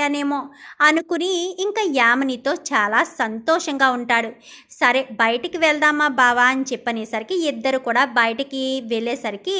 అనేమో అనుకుని ఇంకా యామినితో చాలా సంతోషంగా ఉంటాడు. సరే బయటికి వెళ్దామా బావా అని చెప్పనేసరికి ఇద్దరు కూడా బయటికి వెళ్ళేసరికి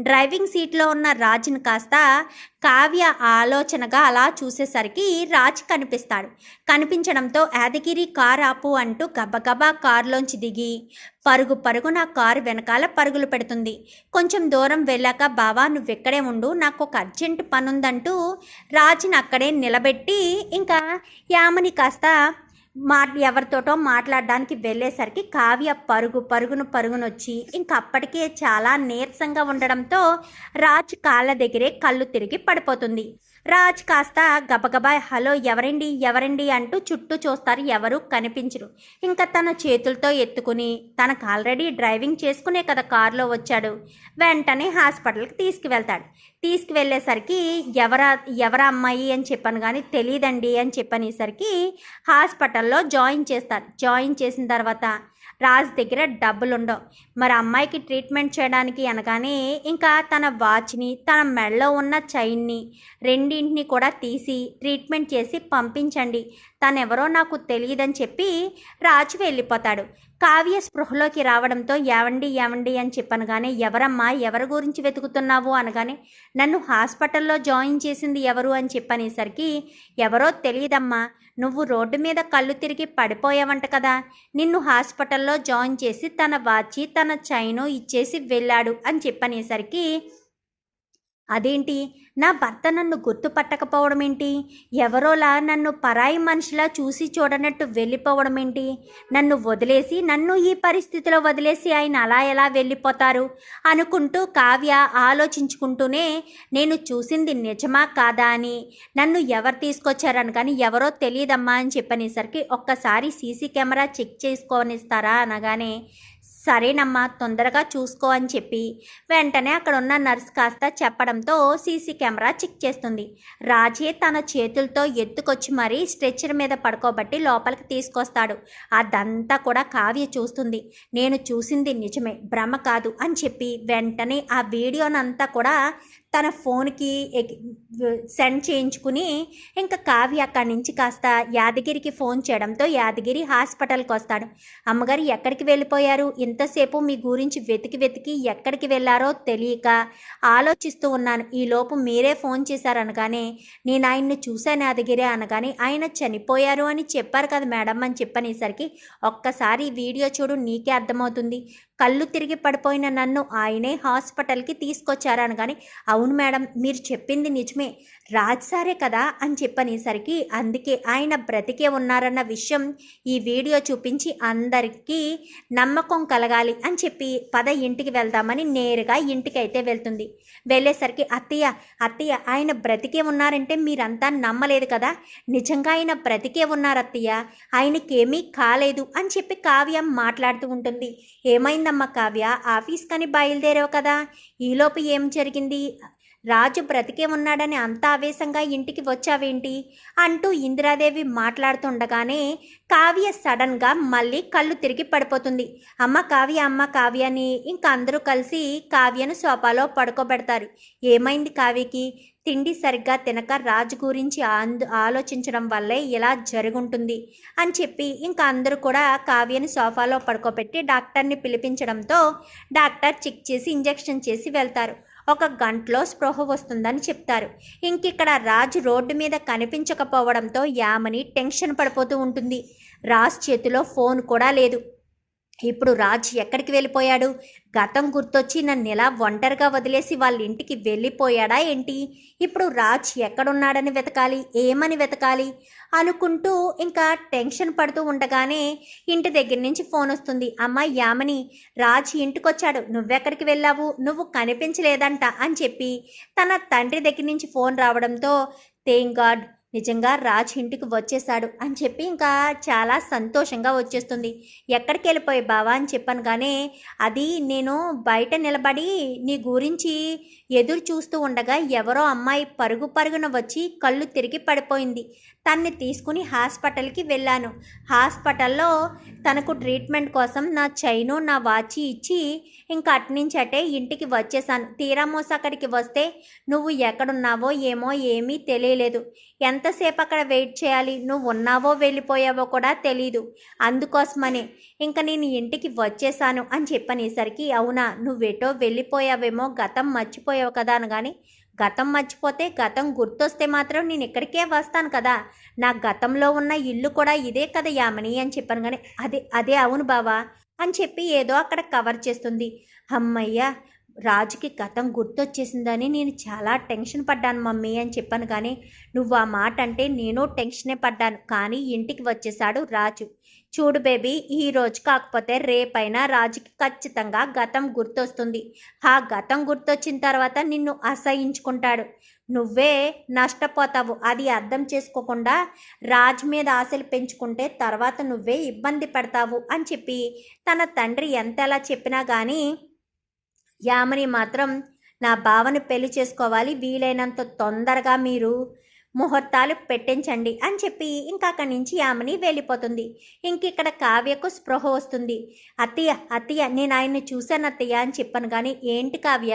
డ్రైవింగ్ సీట్లో ఉన్న రాజుని కాస్త కావ్య ఆలోచనగా అలా చూసేసరికి రాజ్ కనిపిస్తాడు. కనిపించడంతో యాదగిరి కార్ ఆపు అంటూ గబగబా కారులోంచి దిగి పరుగు పరుగు నా కారు వెనకాల పరుగులు పెడుతుంది. కొంచెం దూరం వెళ్ళాక బావా నువ్వెక్కడే ఉండు నాకు ఒక అర్జెంట్ పనుందంటూ రాజుని అక్కడే నిలబెట్టి ఇంకా యామని కాస్త మా ఎవరితోటో మాట్లాడడానికి వెళ్ళేసరికి కావ్య పరుగు పరుగును పరుగునొచ్చి ఇంక అప్పటికే చాలా నీరసంగా ఉండడంతో రాజ్ కాళ్ళ దగ్గరే కళ్ళు తిరిగి పడిపోతుంది. రాజ్ కాస్త గబగబా హలో ఎవరండి? ఎవరండి? అంటూ చుట్టూ చూస్తారు ఎవరు కనిపించరు. ఇంకా తన చేతులతో ఎత్తుకుని తనకు ఆల్రెడీ డ్రైవింగ్ చేసుకునే కదా కారులో వచ్చాడు. వెంటనే హాస్పిటల్కి తీసుకువెళ్తాడు. తీసుకువెళ్ళేసరికి ఎవరా ఎవరా అమ్మాయి? అని చెప్పాను కానీ తెలియదండి అని చెప్పనేసరికి హాస్పిటల్లో జాయిన్ చేస్తారు. జాయిన్ చేసిన తర్వాత రాజు దగ్గర డబ్బులు ఉండవు మరి అమ్మాయికి ట్రీట్మెంట్ చేయడానికి అనగానే ఇంకా తన వాచ్ని తన మెడలో ఉన్న చైన్ని రెండింటిని కూడా తీసి ట్రీట్మెంట్ చేసి పంపించండి. తనెవరో నాకు తెలియదని చెప్పి రాజు వెళ్ళిపోతాడు. కావ్య స్పృహలోకి రావడంతో ఏవండి ఏవండి అని చెప్పనగానే ఎవరమ్మా ఎవరి గురించి వెతుకుతున్నావు అనగానే నన్ను హాస్పిటల్లో జాయిన్ చేసింది ఎవరు అని చెప్పనేసరికి ఎవరో తెలియదమ్మా నువ్వు రోడ్డు మీద కళ్ళు తిరిగి పడిపోయావంట కదా నిన్ను హాస్పిటల్లో జాయిన్ చేసి తన వాచి తన చైను ఇచ్చేసి వెళ్ళాడు అని చెప్పనేసరికి అదేంటి? నా భర్త నన్ను గుర్తుపట్టకపోవడం ఏంటి ఎవరోలా నన్ను పరాయి మనిషిలా చూసి చూడనట్టు వెళ్ళిపోవడం ఏంటి నన్ను వదిలేసి నన్ను ఈ పరిస్థితిలో వదిలేసి ఆయన అలా ఎలా వెళ్ళిపోతారు? అనుకుంటూ కావ్య ఆలోచించుకుంటూనే నేను చూసింది నిజమా కాదా అని. నన్ను ఎవరు తీసుకొచ్చారని కానీ ఎవరో తెలియదమ్మా అని చెప్పనేసరికి ఒక్కసారి సీసీ కెమెరా చెక్ చేసుకోనిస్తారా అనగానే సరేనమ్మా తొందరగా చూసుకో అని చెప్పి వెంటనే అక్కడ ఉన్న నర్స్ కాస్త చెప్పడంతో సీసీ కెమెరా చెక్ చేస్తుంది. రాజే తన చేతులతో ఎత్తుకొచ్చి మరీ స్ట్రెచ్చర్ మీద పడుకోబట్టి లోపలికి తీసుకొస్తాడు. అదంతా కూడా కావ్య చూస్తుంది. నేను చూసింది నిజమే భ్రమ కాదు అని చెప్పి వెంటనే ఆ వీడియోనంతా కూడా తన ఫోన్కి సెండ్ చేయించుకుని ఇంకా కావ్య అక్కడి నుంచి కాస్త యాదగిరికి ఫోన్ చేయడంతో యాదగిరి హాస్పిటల్కి వస్తాడు. అమ్మగారు ఎక్కడికి వెళ్ళిపోయారు? ఇంతసేపు మీ గురించి వెతికి వెతికి ఎక్కడికి వెళ్ళారో తెలియక ఆలోచిస్తూ ఉన్నాను. ఈలోపు మీరే ఫోన్ చేశారు అనగానే నేను ఆయన్ని చూశాను యాదగిరి అనగానే ఆయన చనిపోయారు అని చెప్పారు కదా మేడం అని చెప్పనేసరికి ఒక్కసారి వీడియో చూడు నీకే అర్థమవుతుంది. కళ్ళు తిరిగి పడిపోయిన నన్ను ఆయనే హాస్పిటల్కి తీసుకొచ్చారని కానీ అవును మేడం మీరు చెప్పింది నిజమే. రాజ్ సారే కదా అని చెప్పనేసరికి అందుకే ఆయన బ్రతికే ఉన్నారన్న విషయం ఈ వీడియో చూపించి అందరికీ నమ్మకం కలగాలి అని చెప్పి పద ఇంటికి వెళ్దామని నేరుగా ఇంటికి అయితే వెళ్తుంది. వెళ్ళేసరికి అత్తయ్య అత్తయ్య ఆయన బ్రతికే ఉన్నారంటే మీరంతా నమ్మలేదు కదా? నిజంగా ఆయన బ్రతికే ఉన్నారు అత్తయ్య ఆయనకేమీ కాలేదు అని చెప్పి కావ్య మాట్లాడుతూ ఉంటుంది. ఏమైంది ఏమైందమ్మా కావ్య. ఆఫీస్ కని బయలుదేరావు కదా. ఈలోపు ఏం జరిగింది? రాజు బ్రతికే ఉన్నాడని అంత ఆవేశంగా ఇంటికి వచ్చావేంటి? అంటూ ఇందిరాదేవి మాట్లాడుతుండగానే కావ్య సడన్గా మళ్ళీ కళ్ళు తిరిగి పడిపోతుంది. అమ్మ కావ్య అమ్మ కావ్యని ఇంకా అందరూ కలిసి కావ్యను సోఫాలో పడుకోబెడతారు. ఏమైంది కావ్యకి? తిండి సరిగ్గా తినక రాజు గురించి అందు ఆలోచించడం వల్లే ఇలా జరుగుంటుంది అని చెప్పి ఇంకా అందరూ కూడా కావ్యని సోఫాలో పడుకోబెట్టి డాక్టర్ని పిలిపించడంతో డాక్టర్ చెక్ చేసి ఇంజెక్షన్ చేసి వెళ్తారు. ఒక గంటలో స్పృహ వస్తుందని చెప్తారు. ఇంకిక్కడ రాజు రోడ్డు మీద కనిపించకపోవడంతో యామని టెన్షన్ పడిపోతూ ఉంటుంది. రాజ్ చేతిలో ఫోన్ కూడా లేదు. ఇప్పుడు రాజ్ ఎక్కడికి వెళ్ళిపోయాడు? గతం గుర్తొచ్చి నన్ను ఎలా ఒంటరిగా వదిలేసి వాళ్ళ ఇంటికి వెళ్ళిపోయాడా ఏంటి? ఇప్పుడు రాజ్ ఎక్కడున్నాడని వెతకాలి ఏమని వెతకాలి అనుకుంటూ ఇంకా టెన్షన్ పడుతూ ఉండగానే ఇంటి దగ్గర నుంచి ఫోన్ వస్తుంది. అమ్మ యామని రాజ్ ఇంటికొచ్చాడు. నువ్వెక్కడికి వెళ్ళావు? నువ్వు కనిపించలేదంట అని చెప్పి తన తండ్రి దగ్గర నుంచి ఫోన్ రావడంతో థేంక్ గాడ్ నిజంగా రాజ్ ఇంటికి వచ్చేసాడు అని చెప్పి ఇంకా చాలా సంతోషంగా వచ్చేస్తుంది. ఎక్కడికి వెళ్ళిపోయి బావా అని చెప్పాను కానీ అది నేను బయట నిలబడి నీ గురించి ఎదురు చూస్తూ ఉండగా ఎవరో అమ్మాయి పరుగు పరుగున వచ్చి కళ్ళు తిరిగి పడిపోయింది. తన్ని తీసుకుని హాస్పిటల్కి వెళ్ళాను. హాస్పిటల్లో తనకు ట్రీట్మెంట్ కోసం నా చైను నా వాచి ఇచ్చి ఇంకా అట్నుంచి అటే ఇంటికి వచ్చేసాను తీరా మోస అక్కడికి వస్తే నువ్వు ఎక్కడున్నావో ఏమో ఏమీ తెలియలేదు. ఎంత ఎంతసేపు అక్కడ వెయిట్ చేయాలి? నువ్వు ఉన్నావో వెళ్ళిపోయావో కూడా తెలీదు. అందుకోసమనే. ఇంకా నేను ఇంటికి వచ్చేసాను అని చెప్పనేసరికి అవునా నువ్వెటో వెళ్ళిపోయావేమో గతం మర్చిపోయావు కదా అనగాని గతం మర్చిపోతే గతం గుర్తొస్తే మాత్రం నేను ఇక్కడికే వస్తాను కదా. నా గతంలో ఉన్న ఇల్లు కూడా ఇదే కదా యామని అని చెప్పాను కానీ అదే అదే అవును బావా అని చెప్పి ఏదో అక్కడ కవర్ చేస్తుంది. అమ్మయ్య రాజుకి గతం గుర్తొచ్చేసిందని నేను చాలా టెన్షన్ పడ్డాను మమ్మీ అని చెప్పాను కానీ నువ్వు ఆ మాట అంటే నేను టెన్షనే పడ్డాను. కానీ ఇంటికి వచ్చేసాడు రాజు. చూడు బేబీ ఈ రోజు కాకపోతే రేపైనా రాజుకి ఖచ్చితంగా గతం గుర్తొస్తుంది. ఆ గతం గుర్తొచ్చిన తర్వాత నిన్ను అసహించుకుంటాడు. నువ్వే నష్టపోతావు. అది అర్థం చేసుకోకుండా రాజు మీద ఆశలు పెంచుకుంటే తర్వాత నువ్వే ఇబ్బంది పడతావు అని చెప్పి తన తండ్రి ఎంతలా చెప్పినా కానీ యామని మాత్రం నా బావను పెళ్ళి చేసుకోవాలి. వీలైనంత తొందరగా మీరు ముహూర్తాలు పెట్టించండి అని చెప్పి ఇంకా అక్కడి నుంచి యామని వెళ్ళిపోతుంది. ఇంక ఇక్కడ కావ్యకు స్పృహ వస్తుంది. అత్తయ్య అత్తయ్య నేను ఆయన్ని చూశాను అత్తయ్య అని చెప్పాను కానీ ఏంటి కావ్య?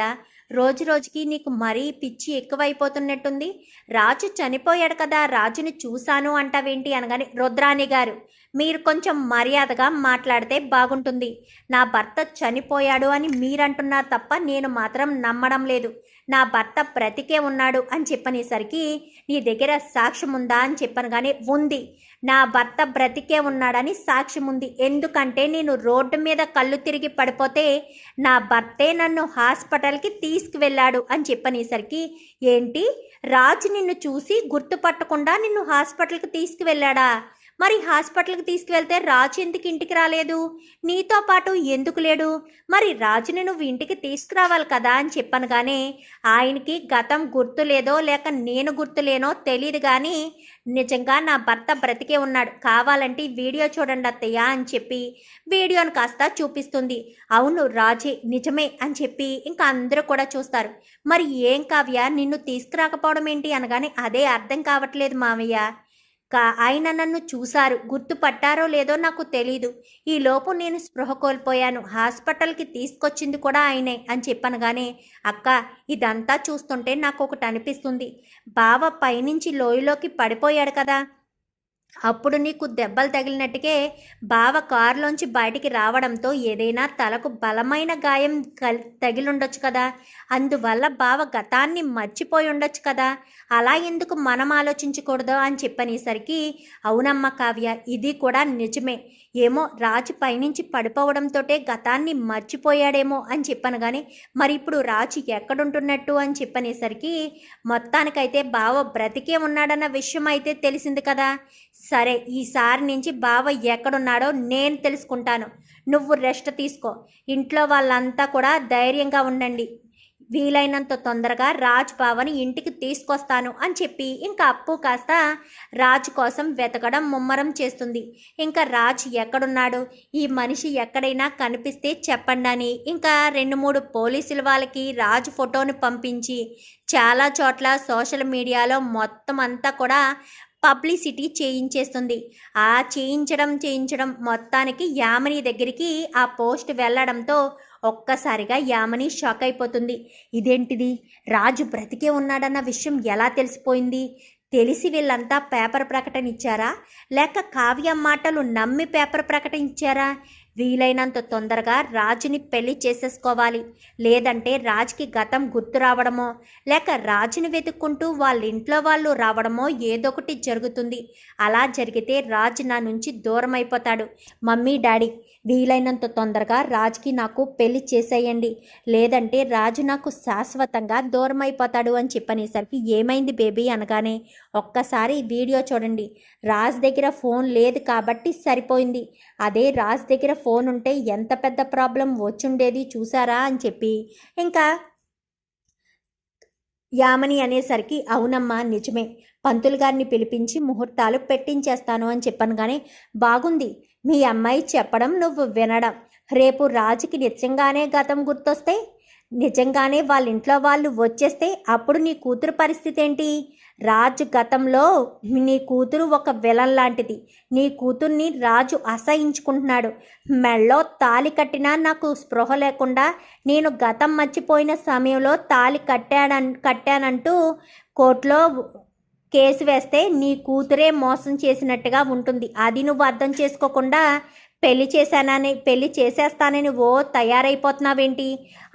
రోజు రోజుకి నీకు మరీ పిచ్చి ఎక్కువైపోతున్నట్టుంది. రాజు చనిపోయాడు కదా రాజుని చూశాను అంటావేంటి అనగానే రుద్రాణి గారు మీరు కొంచెం మర్యాదగా మాట్లాడితే బాగుంటుంది. నా భర్త చనిపోయాడు అని మీరంటున్నారు తప్ప నేను మాత్రం నమ్మడం లేదు. నా భర్త బ్రతికే ఉన్నాడు అని చెప్పనేసరికి నీ దగ్గర సాక్ష్యం ఉందా అని చెప్పాను కానీ ఉంది. నా భర్త బ్రతికే ఉన్నాడని సాక్ష్యం ఉంది ఎందుకంటే నేను రోడ్డు మీద కళ్ళు తిరిగి పడిపోతే నా భర్తే నన్ను హాస్పిటల్కి తీసుకువెళ్ళాడు అని చెప్పనేసరికి ఏంటి? రాజు నిన్ను చూసి గుర్తుపట్టకుండా నిన్ను హాస్పిటల్కి తీసుకువెళ్ళాడా? మరి హాస్పిటల్కి తీసుకువెళ్తే రాజు ఎందుకు ఇంటికి రాలేదు? నీతో పాటు ఎందుకు లేడు? మరి రాజుని నువ్వు ఇంటికి తీసుకురావాలి కదా అని చెప్పాను కానీ ఆయనకి గతం గుర్తు లేదో లేక నేను గుర్తులేనో తెలియదు కానీ నిజంగా నా భర్త బ్రతికే ఉన్నాడు. కావాలంటే వీడియో చూడండి అత్తయ్య అని చెప్పి వీడియోని కాస్త చూపిస్తుంది. అవును రాజే నిజమే అని చెప్పి ఇంకా అందరూ కూడా చూస్తారు. మరి ఏం కావ్య? నిన్ను తీసుకురాకపోవడం ఏంటి అనగానే అదే అర్థం కావట్లేదు మామయ్య. ఆయన నన్ను చూశారు గుర్తుపట్టారో లేదో నాకు తెలీదు. ఈ లోపు నేను స్పృహ కోల్పోయాను. హాస్పిటల్కి తీసుకొచ్చింది కూడా ఆయనే అని చెప్పనగానే అక్క ఇదంతా చూస్తుంటే నాకు ఒకటి అనిపిస్తుంది బావ పైనుంచి లోయలోకి పడిపోయాడు కదా. అప్పుడు నీకు దెబ్బలు తగిలినట్టుకే బావ కారులోంచి బయటికి రావడంతో ఏదైనా తలకు బలమైన గాయం కల్ తగిలుండొచ్చు కదా. అందువల్ల బావ గతాన్ని మర్చిపోయి ఉండొచ్చు కదా. అలా ఎందుకు మనం ఆలోచించకూడదు అని చెప్పనేసరికి అవునమ్మ కావ్య ఇది కూడా నిజమే. ఏమో రాజు పైనుంచి పడిపోవడంతోటే గతాన్ని మర్చిపోయాడేమో అని చెప్పాను కానీ మరి ఇప్పుడు రాజు ఎక్కడుంటున్నట్టు అని చెప్పనేసరికి మొత్తానికైతే బావ బ్రతికే ఉన్నాడన్న విషయం అయితే తెలిసింది కదా. సరే ఈసారి నుంచి బావ ఎక్కడున్నాడో నేను తెలుసుకుంటాను. నువ్వు రెస్ట్ తీసుకో. ఇంట్లో వాళ్ళంతా కూడా ధైర్యంగా ఉండండి. వీలైనంత తొందరగా రాజ్ బావని ఇంటికి తీసుకొస్తాను అని చెప్పి ఇంకా అప్పు కాస్త రాజు కోసం వెతకడం ముమ్మరం చేస్తుంది. ఇంకా రాజ్ ఎక్కడున్నాడు? ఈ మనిషి ఎక్కడైనా కనిపిస్తే చెప్పండి అని ఇంకా రెండు మూడు పోలీసుల వాళ్ళకి రాజు ఫోటోని పంపించి చాలా చోట్ల సోషల్ మీడియాలో మొత్తం అంతా కూడా పబ్లిసిటీ చేయించేస్తుంది. ఆ చేయించడం చేయించడం మొత్తానికి యామిని దగ్గరికి ఆ పోస్ట్ వెళ్ళడంతో ఒక్కసారిగా యామని షాక్ అయిపోతుంది. ఇదేంటిది? రాజు బ్రతికే ఉన్నాడన్న విషయం ఎలా తెలిసిపోయింది? తెలిసి వీళ్ళంతా పేపర్ ప్రకటన ఇచ్చారా? లేక కావ్య మాటలు నమ్మి పేపర్ ప్రకటన ఇచ్చారా? వీలైనంత తొందరగా రాజుని పెళ్ళి చేసేసుకోవాలి. లేదంటే రాజుకి గతం గుర్తు రావడమో లేక రాజుని వెతుక్కుంటూ వాళ్ళ ఇంట్లో వాళ్ళు రావడమో ఏదొకటి జరుగుతుంది. అలా జరిగితే రాజు నా నుంచి దూరం అయిపోతాడు మమ్మీ డాడీ వీలైనంత తొందరగా రాజుకి నాకు పెళ్ళి చేసేయండి. లేదంటే రాజు నాకు శాశ్వతంగా దూరం అయిపోతాడు అని చెప్పనేసరికి ఏమైంది బేబీ అనగానే ఒక్కసారి వీడియో చూడండి. రాజ్ దగ్గర ఫోన్ లేదు కాబట్టి సరిపోయింది. అదే రాజ్ దగ్గర ఫోన్ ఉంటే ఎంత పెద్ద ప్రాబ్లం వచ్చుండేది చూసారా అని చెప్పి ఇంకా యామని అనేసరికి అవునమ్మా నిజమే. పంతులు గారిని పిలిపించి ముహూర్తాలు పెట్టించేస్తాను అని చెప్పాను కానీ బాగుంది. మీ అమ్మాయి చెప్పడం నువ్వు వినడం. రేపు రాజుకి నిజంగానే గతం గుర్తొస్తే నిజంగానే వాళ్ళ ఇంట్లో వాళ్ళు వచ్చేస్తే అప్పుడు నీ కూతురు పరిస్థితి ఏంటి? రాజు గతంలో నీ కూతురు ఒక విలన్ లాంటిది. నీ కూతుర్ని రాజు అసహించుకుంటున్నాడు. మెళ్ళో తాలి కట్టినా నాకు స్పృహ లేకుండా నేను గతం మర్చిపోయిన సమయంలో తాలి కట్టాడన్ కట్టానంటూ కోర్టులో కేసు వేస్తే నీ కూతురే మోసం చేసినట్టుగా ఉంటుంది. అది నువ్వు అర్థం చేసుకోకుండా పెళ్ళి చేశానని పెళ్ళి చేసేస్తానని ఓ తయారైపోతున్నావేంటి?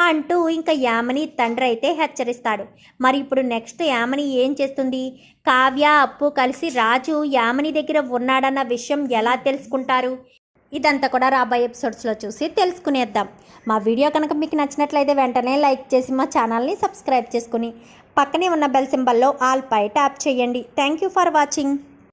అంటూ ఇంకా యామని తండ్రి అయితే హెచ్చరిస్తాడు. మరి ఇప్పుడు నెక్స్ట్ యామని ఏం చేస్తుంది? కావ్య అప్పు కలిసి రాజు యామని దగ్గర ఉన్నాడన్న విషయం ఎలా తెలుసుకుంటారు? ఇదంతా కూడా రాబోయే ఎపిసోడ్స్లో చూసి తెలుసుకునేద్దాం. మా వీడియో కనుక మీకు నచ్చినట్లయితే వెంటనే లైక్ చేసి మా ఛానల్ని సబ్స్క్రైబ్ చేసుకుని పక్కనే ఉన్న బెల్ సింబల్లో ఆల్ పై ట్యాప్ చేయండి. Thank you for watching.